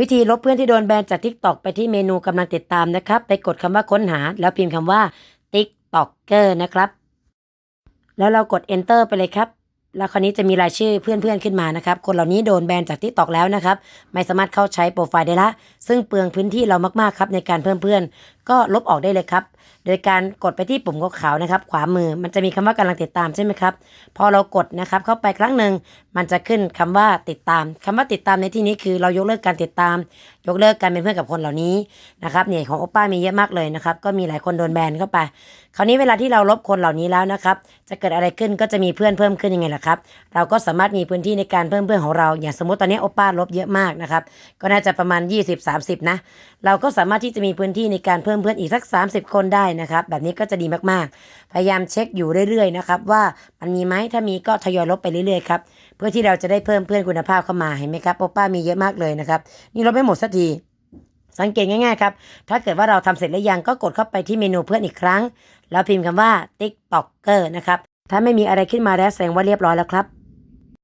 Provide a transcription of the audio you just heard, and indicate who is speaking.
Speaker 1: วิธีลบเพื่อนที่โดนแบนจาก TikTok ไปที่เมนูกำลังติดตามนะครับ ไปกดคำว่าค้นหา แล้วพิมพ์คำว่า TikToker นะครับ แล้วเรากด enter ไปเลยครับแล้วคราวนี้จะมีรายชื่อเพื่อนๆขึ้นมานะครับ คนเหล่านี้โดนแบนจากทิกตอกแล้วนะครับ ไม่สามารถเข้าใช้โปรไฟล์ได้ละ ซึ่งเปลืองพื้นที่เรามากๆครับในการเพิ่มเพื่อน ก็ลบออกได้เลยครับ โดยการกดไปที่ปุ่มขาวๆนะครับ ขวามือมันจะมีคำว่ากำลังติดตามใช่ไหมครับ พอเรากดนะครับเข้าไปครั้งหนึ่งมันจะขึ้นคำว่าติดตามคำว่าติดตามในที่นี้คือเรายกเลิกการติดตาม ยกเลิกการเป็นเพื่อนกับคนเหล่านี้นะครับเนี่ยของโอป้ามีเยอะมากเลยนะครับ ก็มีหลายคนโดนแบนเข้าไป คราวนี้เวลาที่เราลบคนเหล่านี้แล้วนะครับ จะเกิดอะไรขึ้นก็จะมีเพื่อนเพิ่มขึ้นยังไงล่ะครับ เราก็สามารถมีพื้นที่ในการเพิ่มเพื่อนของเรา อย่างสมมติตอนนี้โอป้าลบเยอะมากนะครับ ก็น่าจะประมาณ 20-30 นะ เราก็สามารถที่จะมีพื้นที่ในการเพิ่มเพื่อนอีกสัก 30 คนได้นะครับ แบบนี้ก็จะดีมากๆ พยายามเช็คอยู่เรื่อยๆนะครับว่ามันมีไหมถ้ามีก็ทยอยลบไปเรื่อยๆครับเพื่อที่เราจะได้เพิ่มเพื่อนคุณภาพเข้ามาเห็นไหมครับโอป้ามีเยอะมากเลยนะครับนี่ลบไม่หมดสักทีสังเกตง่ายๆครับ ถ้าเกิดว่าเราทำเสร็จแล้วยังก็กดเข้าไปที่เมนูเพื่อนอีกครั้ง แล้วพิมพ์คำว่า TikToker นะครับ ถ้าไม่มีอะไรขึ้นมาแล้วแสดงว่าเรียบร้อยแล้วครับ